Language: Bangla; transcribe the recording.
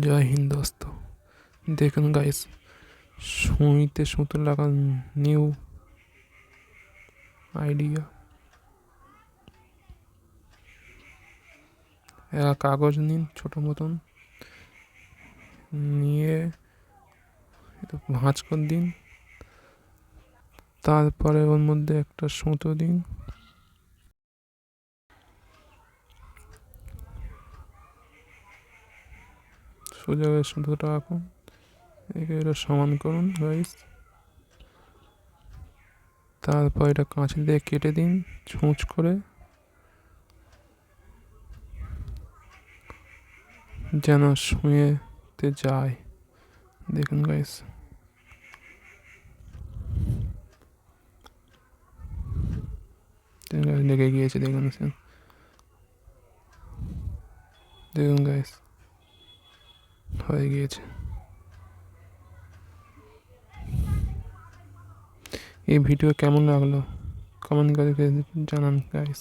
জয় হিন্দ দোস্ত দেখুন গাইস সুইতে সুতো লাগান নিউ আইডিয়া কাগজ নিন, ছোটো মতন। নিয়ে ভাঁজ করে দিন। তারপরে ওর মধ্যে একটা সুতো দিন। সোজা করে সুতোটা আঁকুন একে এটা সমান করুন গাইস তারপর এটা কাঁচি দিয়ে কেটে দিন, ছুঁচ করে। যেন শুয়েতে যায়। দেখুন গাইস লেগে গিয়েছে, দেখুন দেখুন। গাইস হয়ে গিয়েছে। এই ভিডিও কেমন লাগল? কমেন্ট করে জানান গাইস